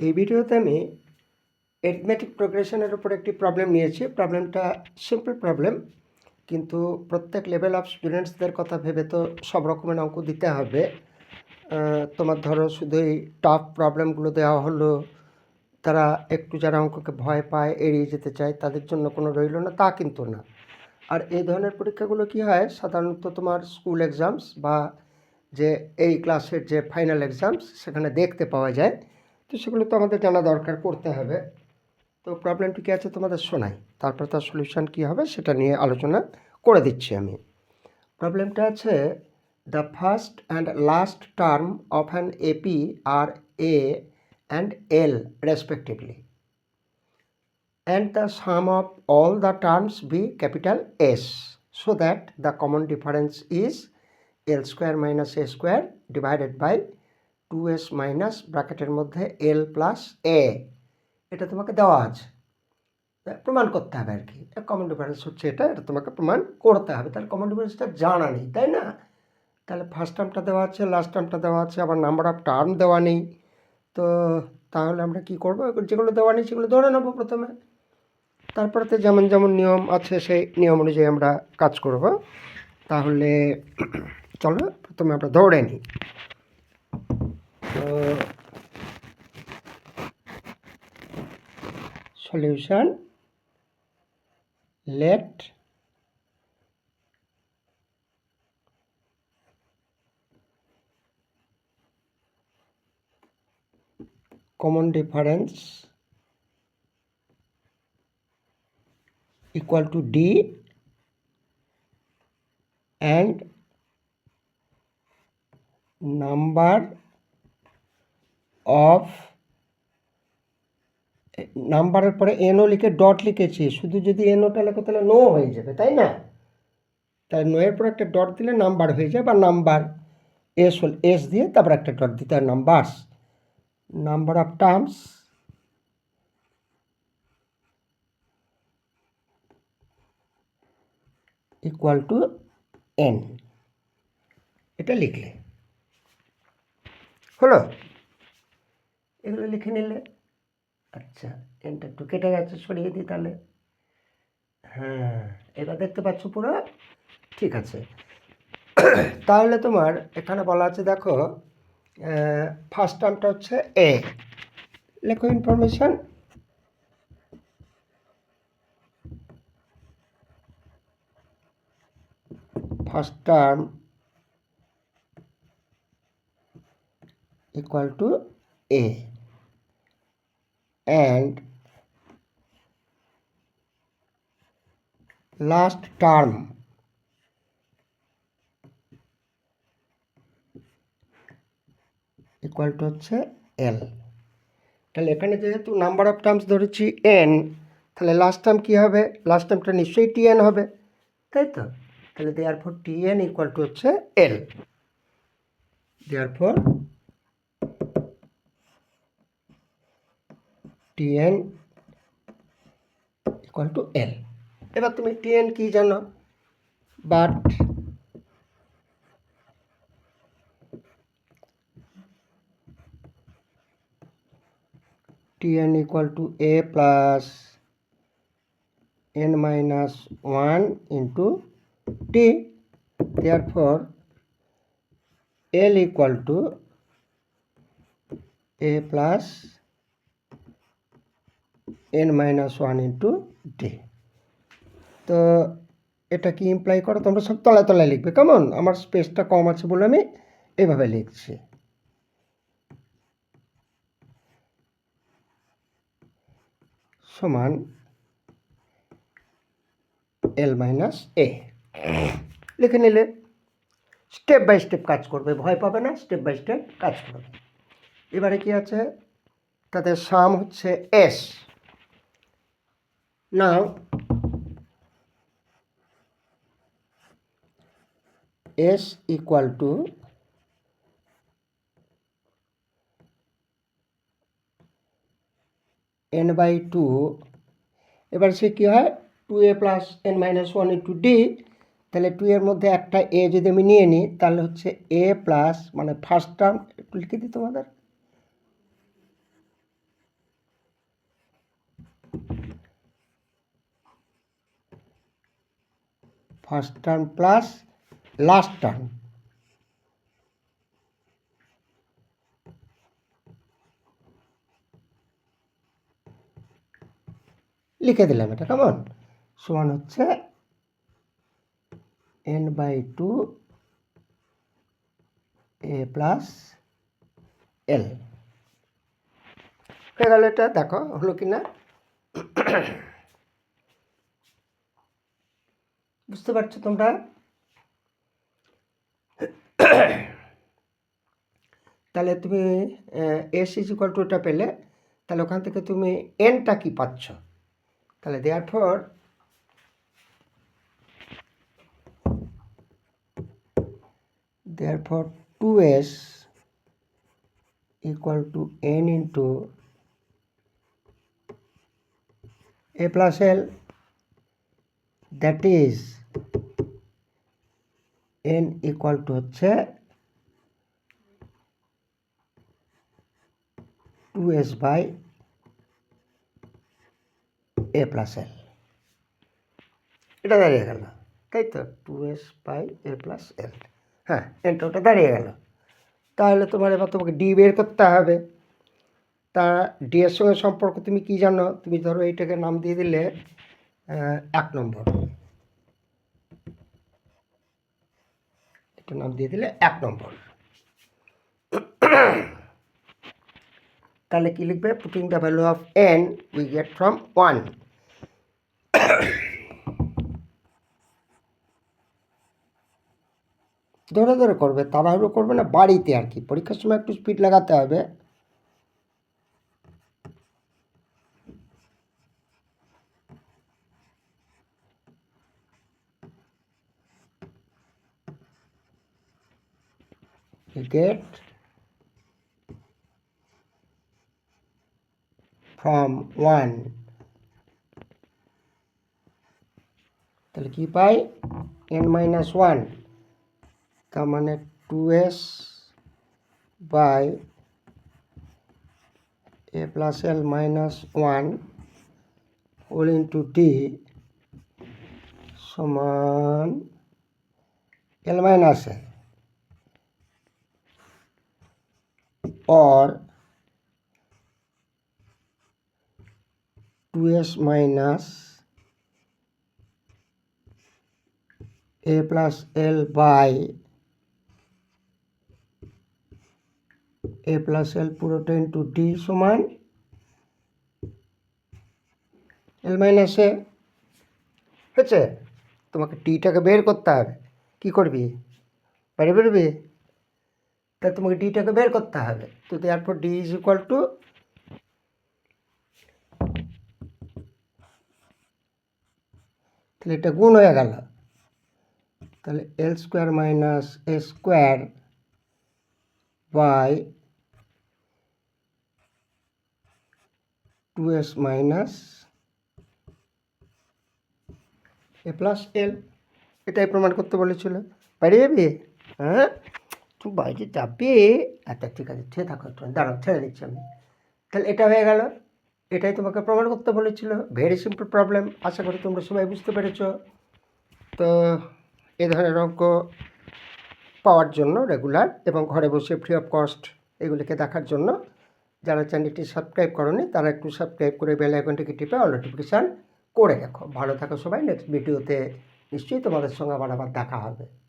এই ভিডিওতে আমি এরিথমেটিক প্রোগ্রেশনের উপর একটি প্রবলেম নিয়েছি। প্রবলেমটা সিম্পল প্রবলেম কিন্তু প্রত্যেক লেভেল অফ স্টুডেন্টসদের কথা ভেবে তো সব রকমের অঙ্ক দিতে হবে। তোমার ধরো শুধু এই টাফ প্রবলেমগুলো দেওয়া হলো, তারা একটু যারা অঙ্ককে ভয় পায়, এড়িয়ে যেতে চায়, তাদের জন্য কোনো রইল না, তা কিন্তু না। আর এই ধরনের পরীক্ষাগুলো কি হয়? সাধারণত তোমার স্কুল এক্সামস বা যে এই ক্লাসের যে ফাইনাল এক্সামস সেখানে দেখতে পাওয়া যায়। তো সেগুলো তো আমাদের জানা দরকার, করতে হবে। তো প্রবলেমটি কী আছে তোমাদের শোনাই। তারপর তার সলিউশন কী হবে সেটা নিয়ে আলোচনা করে দিচ্ছি আমি। প্রবলেমটা আছে the first and last term of an AP R A and L respectively and the sum of all the terms be capital S, so that the common difference is L square minus A square divided by 2S minus ব্র্যাকেটের মধ্যে L plus A, এটা তোমাকে দেওয়া আছে। প্রমাণ করতে হবে আর কি। কমন ডিফারেন্স হচ্ছে এটা এটা তোমাকে প্রমাণ করতে হবে। তাহলে কমন ডিফারেন্সটা জানা নেই, তাই না? তাহলে ফার্স্ট টার্মটা দেওয়া আছে লাস্ট টার্মটা দেওয়া আছে, আবার নাম্বার অফ টার্ম দেওয়া নেই। তো তাহলে আমরা কি করব? যেগুলো দেওয়া নেই সেগুলো ধরে নেব প্রথমে। তারপরে তো যেমন যেমন নিয়ম আছে, সেই নিয়ম অনুযায়ী আমরা কাজ করব। তাহলে চলো, প্রথমে আমরা দৌড়ে নিই। Solution let common difference equal to d and number of নাম্বারের পরে এনও লিখে ডট লিখেছি। শুধু যদি এনওটা লেখো, তাহলে নো হয়ে যাবে, তাই না? তাই নয়ের পরে একটা ডট দিলে নাম্বার হয়ে যায়, বা নাম্বার এস হল এস দিয়ে তারপর একটা ডট দিতে হয় numbers number of terms equal to N এটা লিখলে। হলো? এগুলো লিখে নিলে। আচ্ছা এনটা একটু কেটে গেছে, সরিয়ে দিই তাহলে। হ্যাঁ এবার দেখতে পাচ্ছ পুরো? ঠিক আছে। তাহলে তোমার এখানে বলা আছে, দেখো ফার্স্ট টার্মটা হচ্ছে এ লেখো information first term equal to a and last term. Equal to হচ্ছে এল তাহলে এখানে যেহেতু নাম্বার অফ টার্মস ধরেছি এন তাহলে লাস্ট টার্ম কী হবে? লাস্ট টার্মটা নিশ্চয়ই টি এন হবে। তাই তো? তাহলে therefore T N equal to হচ্ছে L therefore T N equal to L এবার তুমি টি এন কী জানো? But T N equal to A plus n minus 1 into t. Therefore, l equal to a plus n minus 1 into t তো এটা কি imply করো? তোমরা সব তলায় তলায় লিখবে। কেমন আমার স্পেসটা কম আছে বলে আমি এভাবে লিখছি। সমান এল মাইনাস এ লিখে নিলে স্টেপ বাই স্টেপ কাজ করবে। ভয় পাবে না স্টেপ বাই স্টেপ কাজ করবে। এবারে কি আছে? তাদের সাম হচ্ছে S now S equal to N by two এবার সে কী হয়? Two A plus N minus one into D তাহলে টু এর মধ্যে একটা এ যদি আমি নিয়ে নিই, তাহলে হচ্ছে এ প্লাস মানে ফার্স্ট টার্ম একটু লিখে দিই তোমাদের। First term plus last term লিখে দিলাম এটা কেমন সমান হচ্ছে N by two A plus L হয়ে গেল এটা, দেখো, হলো কি না বুঝতে পারছ তোমরা? তাহলে তুমি এস ইজ ইকুয়াল টু এটা পেলে, তাহলে ওখান থেকে তুমি এনটা কি পাচ্ছ? তাহলে therefore therefore two S equal to n into a plus l that is, n equal to হচ্ছে two S by A plus L এটা দাঁড়িয়ে গেল। তাই তো? Two S by A plus L হ্যাঁ এনটা ওটা দাঁড়িয়ে গেল। তাহলে তোমার এবার তোমাকে ডি বের করতে হবে। তা ডি এর সঙ্গে সম্পর্ক তুমি কি জানো? তুমি ধরো এইটাকে নাম দিয়ে দিলে এক নম্বর। এটা নাম দিয়ে দিলে এক নম্বর। তাহলে কি লিখবে? Putting the value of N we get from one ধরে ধরে করবে, তাড়াহুড়ো করবে না, বাড়িতে আর কি। পরীক্ষার সময় একটু স্পিড লাগাতে হবে। You get from 1 তাহলে কি পাই n মাইনাস ওয়ান তার মানে two S by A plus L minus one whole into D সমান L minus L or 2s minus a plus l by a plus l পুরোটা into D সমান L minus এ হয়েছে? তোমাকে টিটাকে বের করতে হবে। কী করবি? বাইরে বেরোবি তাহলে তোমাকে ডিটাকে বের করতে হবে। তো তারপর ডি ইজ ইকুয়াল টু তাহলে এটা গুণ হয়ে গেল। তাহলে L square minus A square by two S minus A plus L এটাই প্রমাণ করতে বলেছিল। পারি হ্যাঁ? তুই বাইরে যাবে। আচ্ছা ঠিক আছে, ছেড়ে থাকো একটু। দাঁড়াও, ছেড়ে দিচ্ছি আমি। তাহলে এটা হয়ে গেল। এটাই তোমাকে প্রমাণ করতে বলেছিল। ভেরি সিম্পল প্রবলেম আশা করি তোমরা সবাই বুঝতে পেরেছ। তো এ ধরনের অঙ্ক পাওয়ার জন্য রেগুলার এবং ঘরে বসে ফ্রি অফ কস্ট এগুলিকে দেখার জন্য। যারা চ্যানেলটি সাবস্ক্রাইব করনি, তারা একটু সাবস্ক্রাইব করে বেল আইকনটিকে টিপে অল নোটিফিকেশান করে রাখো। ভালো থাকো সবাই। নেক্সট ভিডিওতে নিশ্চয়ই তোমাদের সঙ্গে আবার আবার দেখা হবে।